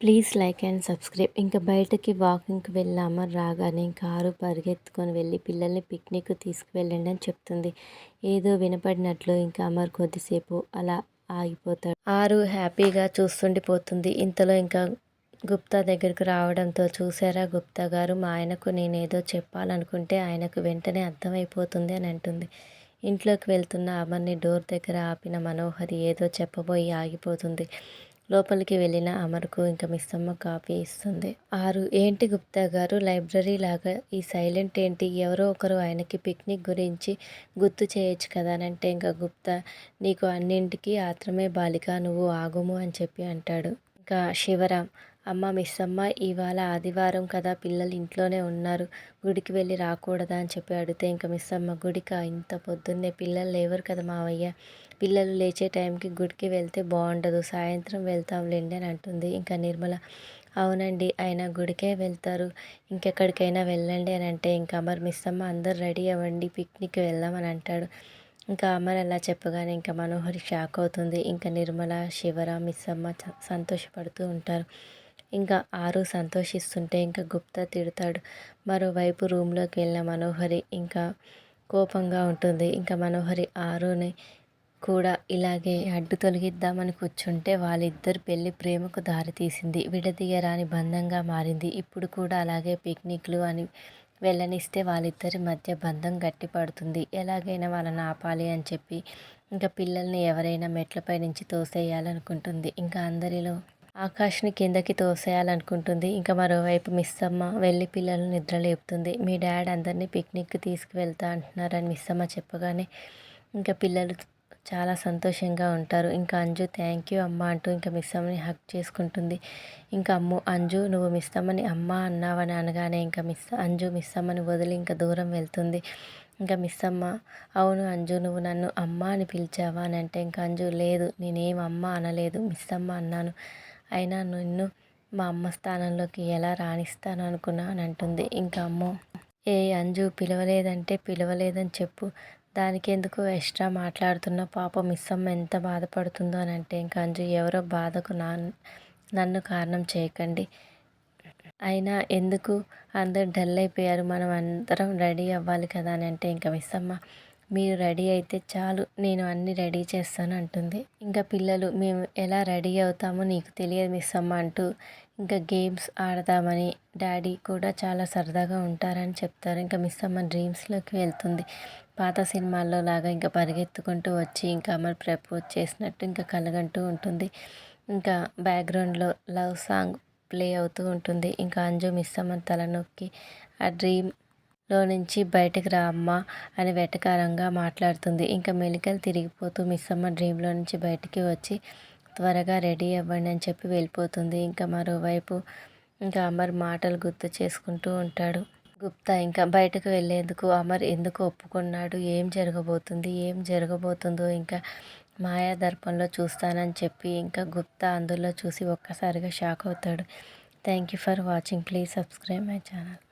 Please like and subscribe. ఇంకా బయటకి వాకింగ్కి వెళ్ళామా? రాగానే కారు పరిగెత్తుకొని వెళ్ళి పిల్లల్ని పిక్నిక్ తీసుకువెళ్ళండి అని చెప్తుంది. ఏదో వినపడినట్లు ఇంకా అమర్ కొద్దిసేపు అలా ఆగిపోతాడు. ఆరు హ్యాపీగా చూస్తుండిపోతుంది. ఇంతలో ఇంకా గుప్తా దగ్గరకు రావడంతో చూసారా గుప్తా గారు? మా ఆయనకు నేనేదో చెప్పాలనుకుంటే ఆయనకు వెంటనే అర్థమైపోతుంది అని అంటుంది. ఇంట్లోకి వెళ్తున్న అమర్ని డోర్ దగ్గర ఆపిన మనోహరి ఏదో చెప్పబోయి ఆగిపోతుంది. లోపలికి వెళ్ళిన అమర్కు ఇంకా మిస్సమ్మ కాఫీ ఇస్తుంది. ఆరు ఏంటి గుప్తా గారు? లైబ్రరీ లాగా ఈ సైలెంట్ ఏంటి? ఎవరో ఒకరు ఆయనకి పిక్నిక్ గురించి గుర్తు చేయొచ్చు కదా అని అంటే ఇంకా గుప్తా నీకు అన్నింటికి ఆత్రమే బాలిక నువ్వు ఆగుము అని చెప్పి అంటాడు. ఇంకా శివరాం అమ్మ మిస్ అమ్మ ఇవాళ ఆదివారం కదా పిల్లలు ఇంట్లోనే ఉన్నారు. గుడికి వెళ్ళి రాకూడదా అని చెప్పి అడిగితే ఇంకా మిస్ అమ్మ గుడిక? ఇంత పొద్దున్నే పిల్లలు లేవరు కదా మావయ్య. పిల్లలు లేచే టైంకి గుడికి వెళ్తే బాగుండదు సాయంత్రం వెళ్తాంలేండి అని అంటుంది. ఇంకా నిర్మల అవునండి ఆయన గుడికే వెళ్తారు. ఇంకెక్కడికైనా వెళ్ళండి అని అంటే ఇంకా అమర్ మిస్ అమ్మ అందరు రెడీ అవ్వండి పిక్నిక్ వెళ్దామని అంటాడు. ఇంకా అమర్ అలా చెప్పగానే ఇంకా మనోహరి షాక్ అవుతుంది. ఇంకా నిర్మల శివర మిస్ అమ్మ సంతోషపడుతూ ఉంటారు. ఇంకా ఆరు సంతోషిస్తుంటే ఇంకా గుప్తా తిడతాడు. మరోవైపు రూమ్లోకి వెళ్ళిన మనోహరి ఇంకా కోపంగా ఉంటుంది. ఇంకా మనోహరి ఆరుని కూడా ఇలాగే అడ్డు తొలగిద్దామని కూర్చుంటే వాళ్ళిద్దరు పెళ్ళి ప్రేమకు దారితీసింది విడదీయరాని బంధంగా మారింది. ఇప్పుడు కూడా అలాగే పిక్నిక్లు అని వెళ్ళనిస్తే వాళ్ళిద్దరి మధ్య బంధం గట్టిపడుతుంది. ఎలాగైనా వాళ్ళని ఆపాలి అని చెప్పి ఇంకా పిల్లల్ని ఎవరైనా మెట్లపై నుంచి తోసేయాలనుకుంటుంది. ఇంకా అందరిలో ఆకాష్ని కిందకి తోసేయాలనుకుంటుంది. ఇంకా మరోవైపు మిస్ అమ్మ వెళ్ళి నిద్ర లేపుతుంది. మీ డాడ్ అందరినీ పిక్నిక్కి తీసుకువెళ్తా అంటున్నారని మిస్ అమ్మ చెప్పగానే ఇంకా పిల్లలు చాలా సంతోషంగా ఉంటారు. ఇంకా అంజు థ్యాంక్ యూ అమ్మ అంటూ ఇంకా మిస్ అమ్మని హక్ చేసుకుంటుంది. ఇంకా అమ్ము అంజు నువ్వు మిస్సమ్మని అమ్మ అన్నావని అనగానే ఇంకా మిస్ అంజు మిస్ అమ్మని వదిలి ఇంకా దూరం వెళ్తుంది. ఇంకా మిస్ అమ్మ అవును అంజు నువ్వు నన్ను అమ్మ అని పిలిచావా అని అంటే ఇంకా అంజు లేదు నేనేం అమ్మ అనలేదు మిస్ అమ్మ అన్నాను. అయినా నిన్ను మా అమ్మ స్థానంలోకి ఎలా రాణిస్తాను అనుకున్నా అని అంటుంది. ఇంకా అమ్మో ఏ అంజు పిలవలేదంటే పిలవలేదని చెప్పు. దానికి ఎందుకు ఎక్స్ట్రా మాట్లాడుతున్న? పాప మిస్సమ్మ ఎంత బాధపడుతుందో అని అంటే ఇంకా అంజు ఎవరో బాధకు నా నన్ను కారణం చేయకండి. అయినా ఎందుకు? అందరు డల్ అయిపోయారు. మనం అందరం రెడీ అవ్వాలి కదా అని అంటే ఇంకా మిస్సమ్మ మీరు రెడీ అయితే చాలు నేను అన్నీ రెడీ చేస్తాను అంటుంది. ఇంకా పిల్లలు మేము ఎలా రెడీ అవుతామో నీకు తెలియదు మిస్ అమ్మ అంటూ ఇంకా గేమ్స్ ఆడదామని డాడీ కూడా చాలా సరదాగా ఉంటారని చెప్తారు. ఇంకా మిస్ అమ్మ డ్రీమ్స్లోకి వెళ్తుంది. పాత సినిమాల్లో లాగా ఇంకా పరిగెత్తుకుంటూ వచ్చి ఇంకా అమర్ ప్రపోజ్ చేసినట్టు ఇంకా కలగంటూ ఉంటుంది. ఇంకా బ్యాక్గ్రౌండ్లో లవ్ సాంగ్ ప్లే అవుతూ ఉంటుంది. ఇంకా అంజు మిస్ అమ్మ తలనొక్కి ఆ డ్రీమ్ లో నుంచి బయటకు రా అమ్మ అని వెటకారంగా మాట్లాడుతుంది. ఇంకా మెలికలు తిరిగిపోతూ మిస్సమ్మ డ్రీమ్లో నుంచి బయటికి వచ్చి త్వరగా రెడీ అవ్వండి అని చెప్పి వెళ్ళిపోతుంది. ఇంకా మరోవైపు ఇంకా అమర్ మాటలు గుర్తు చేసుకుంటూ ఉంటాడు. గుప్తా ఇంకా బయటకు వెళ్ళేందుకు అమర్ ఎందుకు ఒప్పుకున్నాడు? ఏం జరగబోతుంది? ఏం జరగబోతుందో ఇంకా మాయా దర్పంలో చూస్తానని చెప్పి ఇంకా గుప్తా అందులో చూసి ఒక్కసారిగా షాక్ అవుతాడు. Thank you for watching. Please subscribe my channel.